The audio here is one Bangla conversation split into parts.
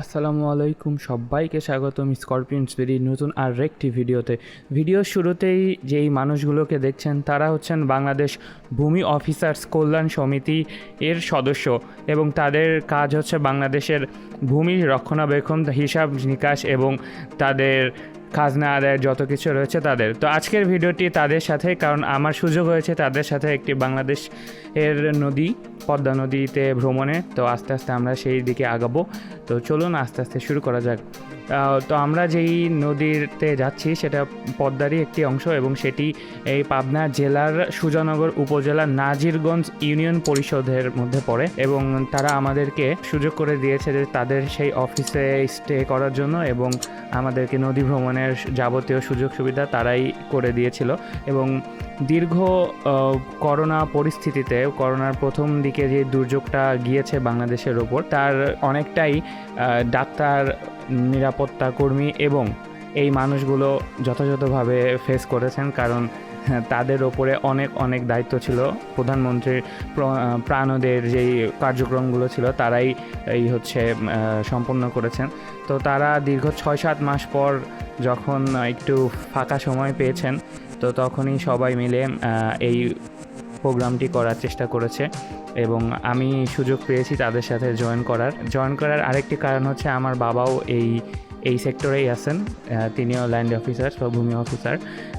আসসালামু আলাইকুম। সবাইকে স্বাগতম স্করপিয়ন স্পিরি নতুন আর একটি ভিডিওতে। ভিডিওর শুরুতেই যেই মানুষগুলোকে দেখছেন, তারা হচ্ছেন বাংলাদেশ ভূমি অফিসার্স কল্যাণ সমিতি এর সদস্য এবং তাদের কাজ হচ্ছে বাংলাদেশের ভূমি রক্ষণাবেক্ষণ, হিসাব নিকাশ এবং তাদের খাজনা আদায়ের যত কিছু রয়েছে তাদের। তো আজকের ভিডিওটি তাদের সাথে, কারণ আমার সুযোগ হয়েছে তাদের সাথে একটি বাংলাদেশ এর নদী, পদ্মা নদীতে ভ্রমণে। তো আস্তে আস্তে আমরা সেই দিকে আগাবো। তো চলুন আস্তে আস্তে শুরু করা যাক। তো আমরা যেই নদীতে যাচ্ছি, সেটা পদ্মারই একটি অংশ এবং সেটি এই পাবনা জেলার সুজানগর উপজেলার নাজিরগঞ্জ ইউনিয়ন পরিষদের মধ্যে পড়ে এবং তারা আমাদেরকে সুযোগ করে দিয়েছে যে তাদের সেই অফিসে স্টে করার জন্য এবং আমাদেরকে নদী ভ্রমণের যাবতীয় সুযোগ সুবিধা তারাই করে দিয়েছিল এবং দীর্ঘ করোনা পরিস্থিতিতে করোনার প্রথম দিকে যে দুর্যোগটা গিয়েছে বাংলাদেশের ওপর তার অনেকটাই ডাক্তার নিরাপত্তা কর্মী এবং এই মানুষগুলো যথাযথভাবে ফেস করেছেন কারণ হ্যাঁ, তাদের ওপরে অনেক অনেক দায়িত্ব ছিল। প্রধানমন্ত্রীর প্রাণদের যেই কার্যক্রমগুলো ছিল তারাই এই হচ্ছে সম্পন্ন করেছেন। তো তারা দীর্ঘ ছয় সাত মাস পর যখন একটু ফাঁকা সময় পেয়েছেন তো তখনই সবাই মিলে এই প্রোগ্রামটি করার চেষ্টা করেছে এবং আমি সুযোগ পেয়েছি তাদের সাথে জয়েন করার। জয়েন করার আরেকটি কারণ হচ্ছে আমার বাবাও এই এই সেক্টরেই আছেন তিনিও ল্যান্ড অফিসার বা ভূমি অফিসার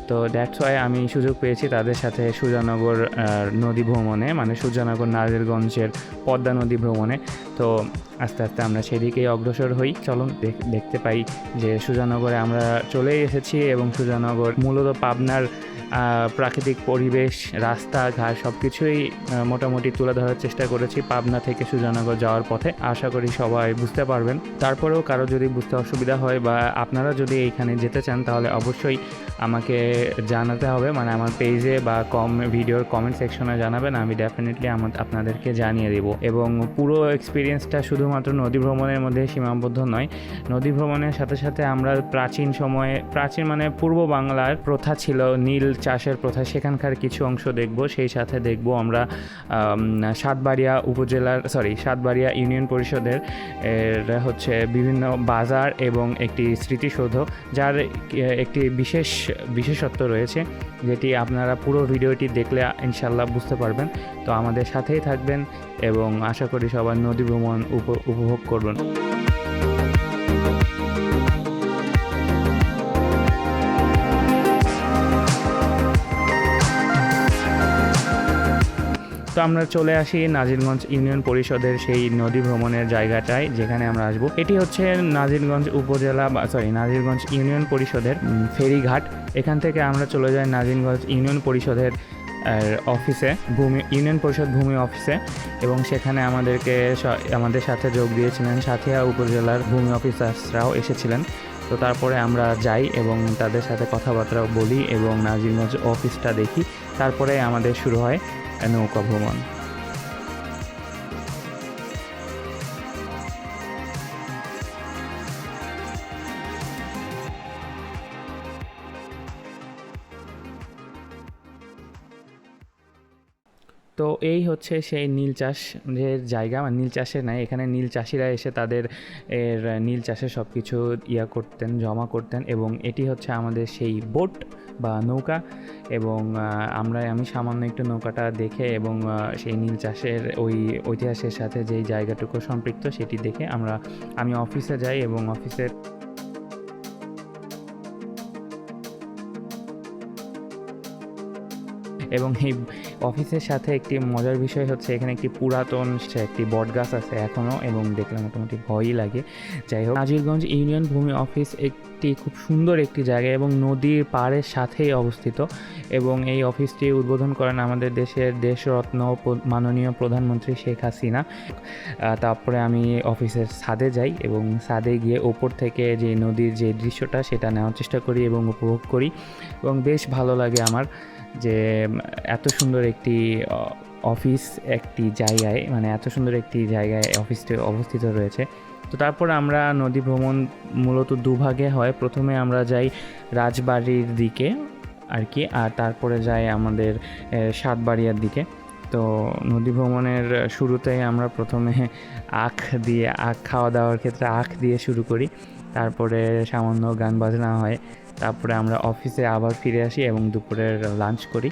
তো দ্যাটস ওয়াই আমি সুযোগ পেয়েছি তাদের সাথে সুজানগর নদী ভ্রমণে মানে সুজানগর নাজিরগঞ্জের পদ্মা নদী ভ্রমণে। তো আস্তে আস্তে আমরা সেদিকেই অগ্রসর হই। চলুন দেখ- দেখতে পাই যে সুজানগরে আমরা চলেই এসেছি এবং সুজানগর মূলত পাবনার প্রাকৃতিক পরিবেশ, রাস্তা রাস্তাঘাট সব কিছুই মোটামুটি তুলে ধরার চেষ্টা করেছি পাবনা থেকে সুজানগর যাওয়ার পথে। আশা করি সবাই বুঝতে পারবেন। তারপরেও কারও যদি বুঝতে অসুবিধা হয় বা আপনারা যদি এইখানে যেতে চান, তাহলে অবশ্যই আমাকে জানাতে হবে। মানে আমার পেজে বা কম ভিডিওর কমেন্ট সেকশনে জানাবেন। আমি ডেফিনেটলি আমার আপনাদেরকে জানিয়ে দেব। এবং পুরো এক্সপিরিয়েন্সটা শুধুমাত্র নদী ভ্রমণের মধ্যে সীমাবদ্ধ নয়। নদী ভ্রমণের সাথে সাথে আমরা প্রাচীন সময়ে, প্রাচীন মানে পূর্ব বাংলার প্রথা ছিল নীল চাষের প্রথা। সেখানকার কিছু অংশ দেখব, সেই সাথে দেখব আমরা সাতবাড়িয়া উপজেলার সরি সাতবাড়িয়া ইউনিয়ন পরিষদের হচ্ছে বিভিন্ন বাজার এবং একটি স্মৃতিসৌধ, যার একটি বিশেষ, বিশেষত্ব রয়েছে, যেটি আপনারা পুরো ভিডিওটি দেখলে ইনশাল্লাহ বুঝতে পারবেন। তো আমাদের সাথেই থাকবেন এবং আশা করি সবার নদী ভ্রমণ উপ- উপভোগ করবেন। তো আমরা চলে আসি নাজিরগঞ্জ ইউনিয়ন পরিষদের সেই নদী ভ্রমণের জায়গাটায়, যেখানে আমরা আসব। এটি হচ্ছে নাজিরগঞ্জ উপজেলা বা সরি নাজিরগঞ্জ ইউনিয়ন পরিষদের ফেরিঘাট। এখান থেকে আমরা চলে যাই নাজিরগঞ্জ ইউনিয়ন পরিষদের অফিসে, ভূমি, ইউনিয়ন পরিষদ ভূমি অফিসে এবং সেখানে আমাদেরকে আমাদের সাথে যোগ দিয়েছিলেন সাথিয়া উপজেলার ভূমি অফিসার্সরাও এসেছিলেন। তো তারপরে আমরা যাই এবং তাদের সাথে কথাবার্তা বলি এবং নাজিরগঞ্জ অফিসটা দেখি। তারপরে আমাদের শুরু হয় নৌকা ভ্রমণ। তো এই হচ্ছে সেই নীল চাষ চাষের জায়গা মানে নীল চাষে নাই, এখানে নীল চাষিরা এসে তাদের এর নীল চাষে সব কিছু ইয়া করতেন, জমা করতেন এবং এটি হচ্ছে আমাদের সেই বোট বা নৌকা এবং আমরা, আমি সামান্য একটু নৌকাটা দেখে এবং সেই নীল চাষের ওই ঐতিহাসের সাথে যেই জায়গাটুকু সম্পৃক্ত সেটি দেখে আমরা, আমি অফিসে যাই এবং অফিসের এবং এই অফিসের সাথে একটি মজার বিষয় হচ্ছে এখানে একটি পুরাতন একটি বট গাছ আছে এখনও এবং দেখলে মোটামুটি ভয়ই লাগে। যাই হোক, নাজিরগঞ্জ ইউনিয়ন ভূমি অফিস একটি খুব সুন্দর একটি জায়গা এবং নদীর পাড়ের সাথেই অবস্থিত এবং এই অফিসটি উদ্বোধন করেন আমাদের দেশের দেশরত্ন মাননীয় প্রধানমন্ত্রী শেখ হাসিনা। তারপরে আমি অফিসের ছাদে যাই এবং ছাদে গিয়ে ওপর থেকে যে নদীর যে দৃশ্যটা সেটা নেওয়ার চেষ্টা করি এবং উপভোগ করি এবং বেশ ভালো লাগে আমার। যে এত সুন্দর একটি অফিস, একটি জায়গায় মানে এত সুন্দর একটি জায়গায় অফিসটি অবস্থিত রয়েছে। তো তারপর আমরা নদী ভ্রমণ মূলত দুভাগে হয়। প্রথমে আমরা যাই রাজবাড়ির দিকে আর কি আর তারপরে যাই আমাদের সাতবাড়িয়ার দিকে। তো নদী ভ্রমণের শুরুতেই আমরা প্রথমে আখ দিয়ে, আখ খাওয়া দাওয়ার ক্ষেত্রে আখ দিয়ে শুরু করি। তারপরে সামান্য গান বাজনা হয়। তারপরে আমরা অফিসে আবার ফিরে আসি এবং দুপুরের লাঞ্চ করি।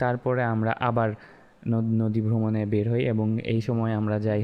তারপরে আমরা আবার নদ- ভ্রমণে বের হই এবং এই সময় আমরা যাই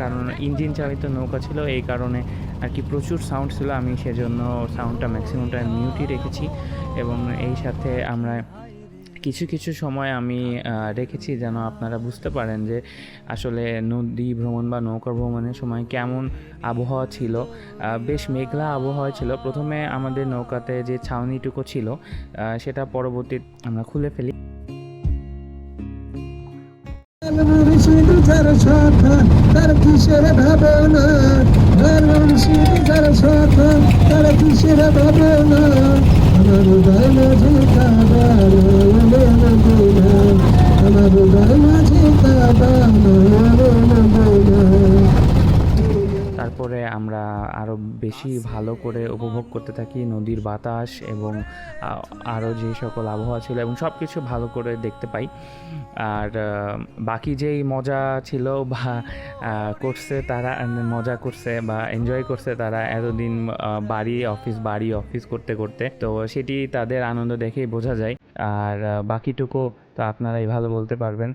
কারণ ইঞ্জিন চালিত নৌকা ছিল, এই কারণে আর কি প্রচুর সাউন্ড ছিল, আমি সেজন্য সাউন্ডটা ম্যাক্সিমামটা মিউটই রেখেছি এবং এই সাথে আমরা কিছু কিছু সময় আমি রেখেছি যেন আপনারা বুঝতে পারেন যে আসলে নদী ভ্রমণ বা নৌকা ভ্রমণের সময় কেমন আবহাওয়া ছিল। বেশ মেঘলা আবহাওয়া ছিল। প্রথমে আমাদের নৌকাতে যে ছাউনিটুকু ছিল সেটা পরবর্তী আমরা খুলে ফেলি। মুর্শিদ তার সাথে তার কিসের ভাবনা তার মুর্শিদ তার সাথে তার কিসের কাবার এলো আমার হৃদয় মাঝে তারপরে আমরা আরও বেশি ভালো করে উপভোগ করতে থাকি নদীর বাতাস এবং আরও যে সকল আবহাওয়া ছিল এবং সব কিছু ভালো করে দেখতে পাই। আর বাকি যেই মজা ছিল বা করছে তারা, মজা করছে বা এনজয় করছে তারা এতদিন বাড়ি অফিস বাড়ি অফিস করতে করতে, তো সেটি তাদের আনন্দ দেখেই বোঝা যায়। আর বাকিটুকু তো আপনারাই ভালো বলতে পারবেন।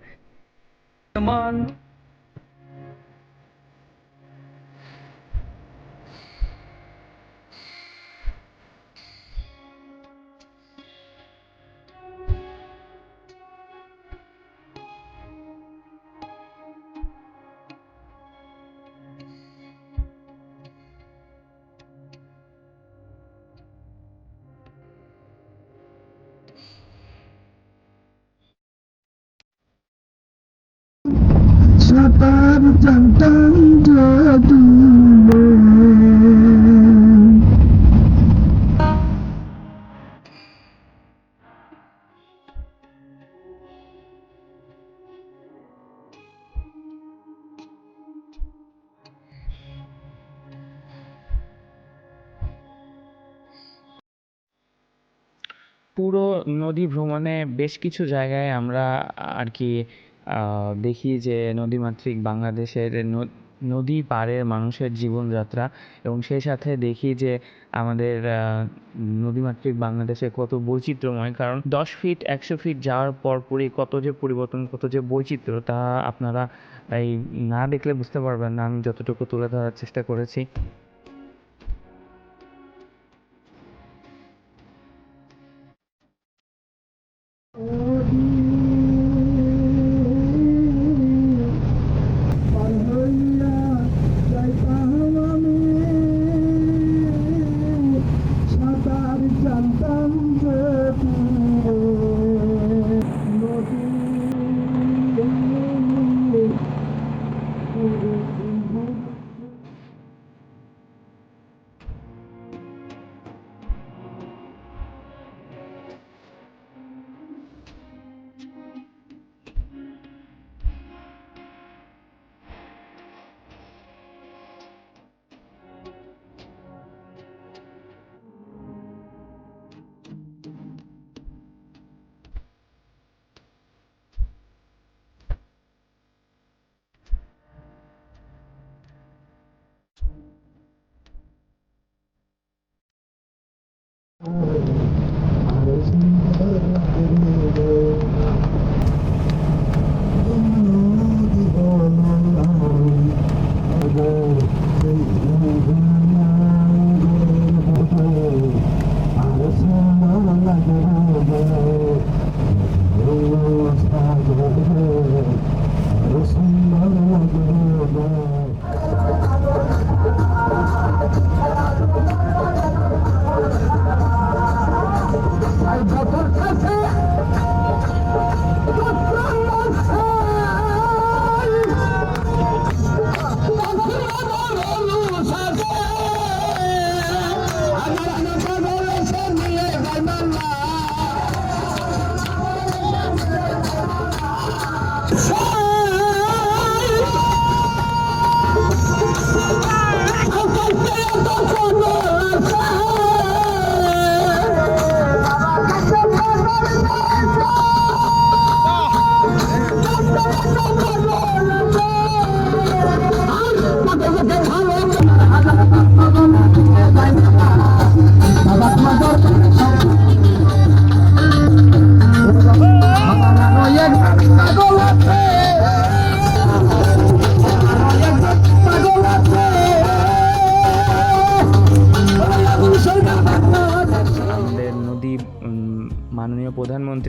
পুরো নদী ভ্রমণে বেশ কিছু জায়গায় আমরা আর কি দেখি যে নদীমাতৃক বাংলাদেশের নদী পাড়ের মানুষের জীবনযাত্রা এবং সেই সাথে দেখি যে আমাদের নদীমাতৃক বাংলাদেশে কত বৈচিত্র্যময়। কারণ দশ ফিট একশো ফিট যাওয়ার পরপরই কত যে পরিবর্তন, কত যে বৈচিত্র্য তা আপনারা এই না দেখলে বুঝতে পারবেন না। আমি যতটুকু তুলে ধরার চেষ্টা করেছি।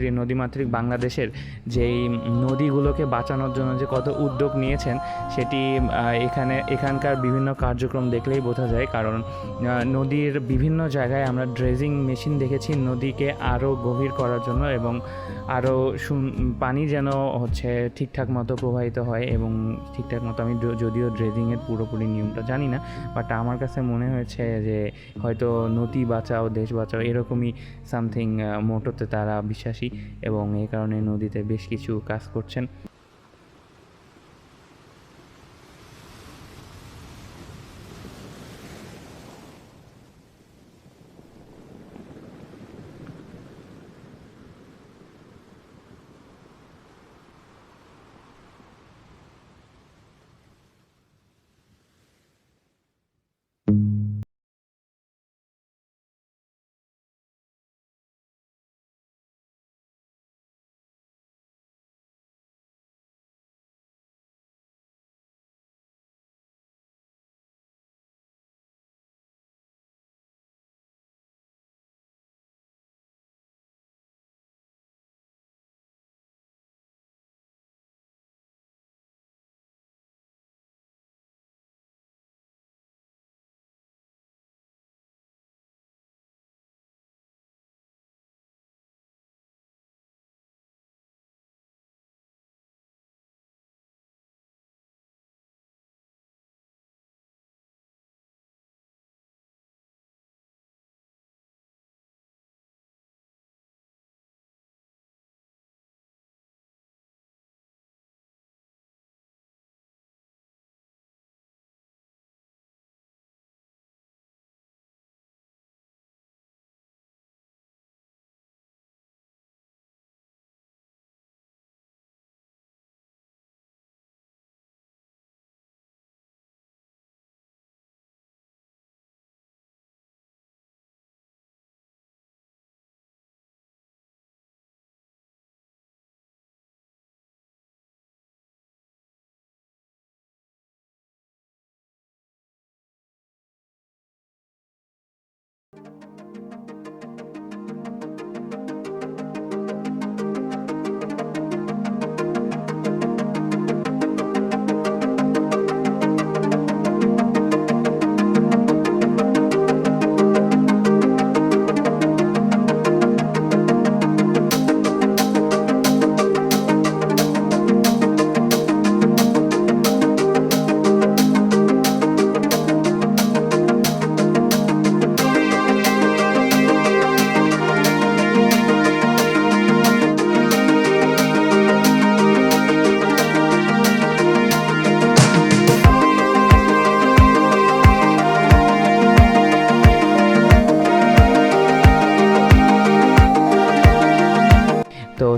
প্রধানমন্ত্রী নদীমাতৃক বাংলাদেশের যেই নদীগুলোকে বাঁচানোর জন্য যে কত উদ্যোগ নিয়েছেন, সেটি এখানে, এখানকার বিভিন্ন কার্যক্রম দেখলেই বোঝা যায়। কারণ নদীর বিভিন্ন জায়গায় আমরা ড্রেজিং মেশিন দেখেছি নদীকে আরও গভীর করার জন্য এবং আরও পানি যেন হচ্ছে ঠিকঠাক মতো প্রবাহিত হয় এবং ঠিকঠাক মতো আমি যদিও ড্রেজিংয়ের পুরোপুরি নিয়মটা জানি না বাট আমার কাছে মনে হয়েছে যে হয়তো নদী বাঁচাও, দেশ বাঁচাও এরকমই সামথিং মোটোতে তারা বিশ্বাসী এবং এই কারণে নদীতে বেশ কিছু কাজ করছেন।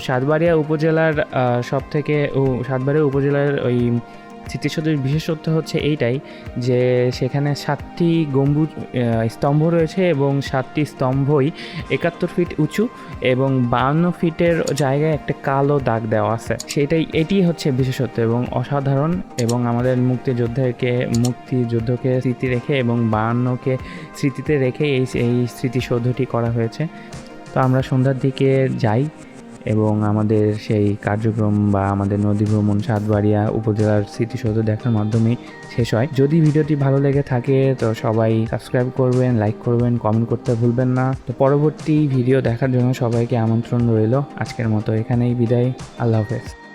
সাতবাড়িয়া উপজেলার সব থেকে সাতবাড়িয়া উপজেলার ওই স্মৃতিসৌধের বিশেষত্ব হচ্ছে এইটাই যে সেখানে সাতটি গম্বুজ স্তম্ভ রয়েছে এবং সাতটি স্তম্ভই একাত্তর ফিট উঁচু এবং বাউন্ন ফিটের জায়গায় একটা কালো দাগ দেওয়া আছে। সেটাই এটি হচ্ছে বিশেষত্ব এবং অসাধারণ এবং আমাদের মুক্তিযোদ্ধাকে, মুক্তিযুদ্ধকে স্মৃতি রেখে এবং বায়ান্নকে স্মৃতিতে রেখে এই এই স্মৃতিসৌধটি করা হয়েছে। তো আমরা সন্ধ্যার দিকে যাই। এবং আমাদের সেই কার্যক্রম বা আমাদের নদী ভ্রমণ সাতবাড়িয়া উপজেলার স্মৃতিসৌধ দেখার মাধ্যমে শেষ হয়। যদি ভিডিওটি ভালো লেগে থাকে, তো সবাই সাবস্ক্রাইব করবেন লাইক করবেন কমেন্ট করতে ভুলবেন না। তো পরবর্তী ভিডিও দেখার জন্য সবাইকে আমন্ত্রণ রইল। আজকের মতো এখানেই বিদায়। আল্লাহ হাফেজ।